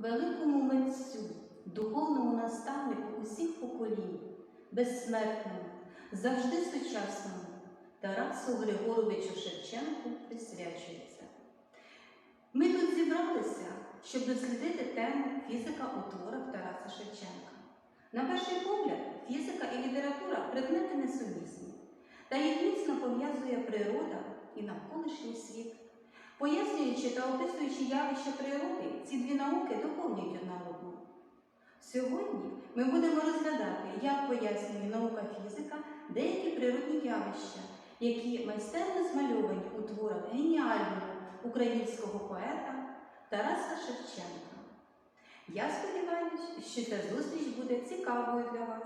великому митцю, духовному наставнику усіх поколінь, безсмертному, завжди сучасному Тарасу Григоровичу Шевченку присвячується. Ми тут зібралися, щоб дослідити тему фізика у творах Тараса Шевченка. На перший погляд, фізика і література предмети несумісні, та їх міцно пов'язує природа і навколишній світ. Пояснюючи та описуючи явища природи, ці дві науки доповнюють одна одну. Сьогодні ми будемо розглядати, як пояснює наука фізика деякі природні явища, які майстерно змальовані у творах геніального українського поета Тараса Шевченка. Я сподіваюся, що ця зустріч буде цікавою для вас.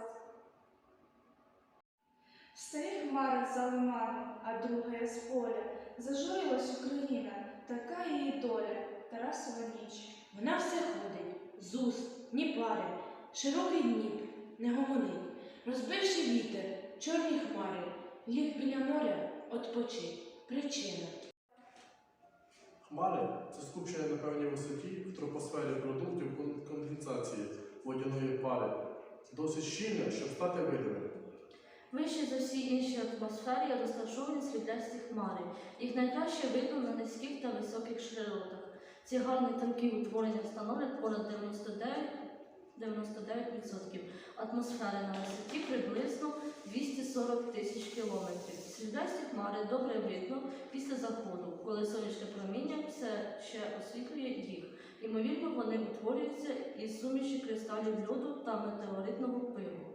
Старі хмари взяли маму, а друге з поля. Зажурилась Україна, така її доля, Тарасова ніч. Вона все ходить, з уст, ні пари, широкий Дніп, не гомонить, розбивши вітер, чорні хмари, ліг біля моря, отпочить, причина. Хмари це скупчення на певній висоті в тропосфері продуктів конденсації водяної пари, досить щільно, щоб стати видимим. Вище за всі інші атмосфері розташовані сріблясті хмари. Їх найкраще видно на низьких та високих широтах. Ці гарні тонкі утворення становлять понад 99, 99% атмосфери на висоті приблизно 240 тисяч кілометрів. Сріблясті хмари добре видно після заходу, коли сонячне проміння все ще освітлює їх. Ймовірно, вони утворюються із суміші кристалів льоду та метеоритного пилу.